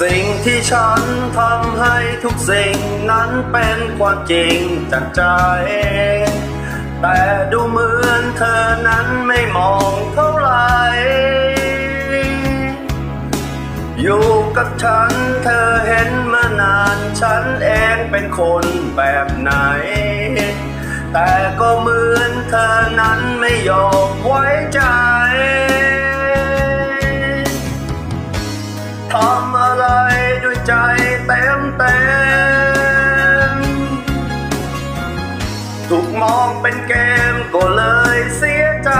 สิ่งที่ฉันทำให้ทุกสิ่งนั้นเป็นความจริงจากใจ แต่ดูเหมือนเธอนั้นไม่มองเท่าไหร่อยู่กับฉันเธอเห็นมานานฉันเองเป็นคนแบบไหน แต่ก็เหมือนเธอนั้นไม่ยอมไว้ใจ ใจเต็มเต็มถูกมองเป็นเกมก็เลยเสียใจ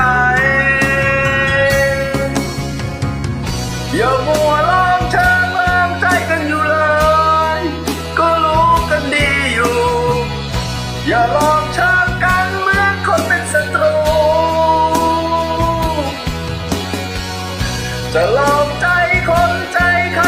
อย่ามัวลองเชิงลองใจกันอยู่เลย ก็รู้กันดีอยู่ อย่าลองเชิงกันเหมือนคนเป็นศัตรู จะลองใจคนใจใครไม่ผิดเ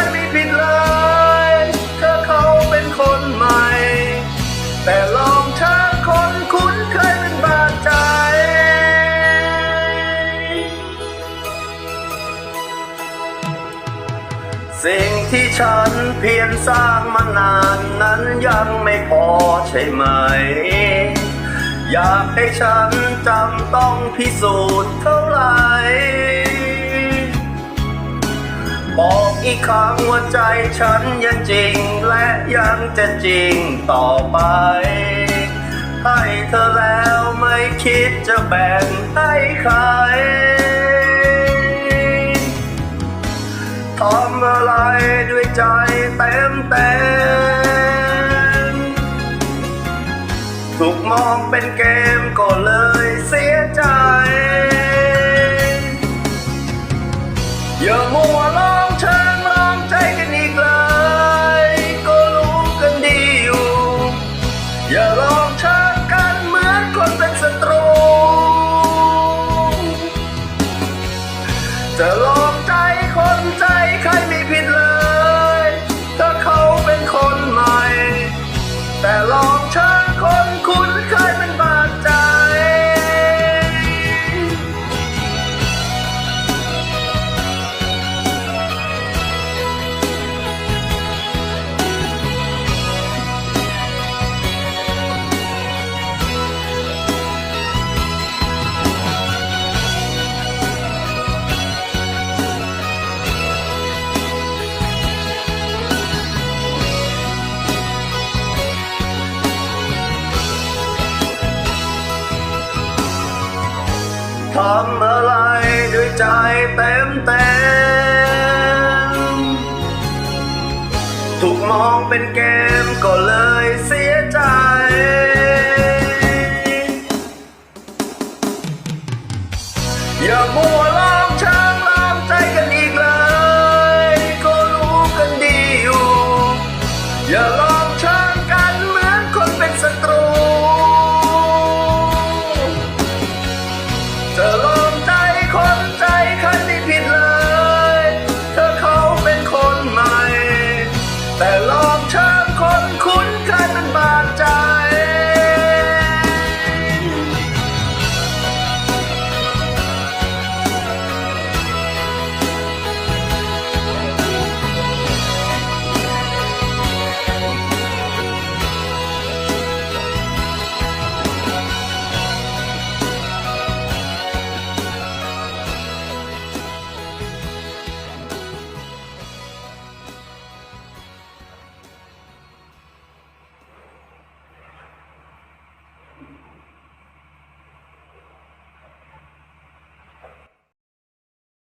ลย ฉันเพียรสร้างมานานนั้นยังไม่พอใช่ไหม อยากให้ฉันจำต้องพิสูจน์เท่าไหร่บอกอีกครั้งว่าใจฉันยังจริงและยังจะจริงต่อไป ให้เธอแล้วไม่คิดจะแบ่งให้ใคร กมองเป็นเกมก็เลยเสียใจอย่ามัวล ทำอะไรด้วยใจเต็มเต็มถูกมองเป็นเกมก็เลยเสียใจ อย่ามัว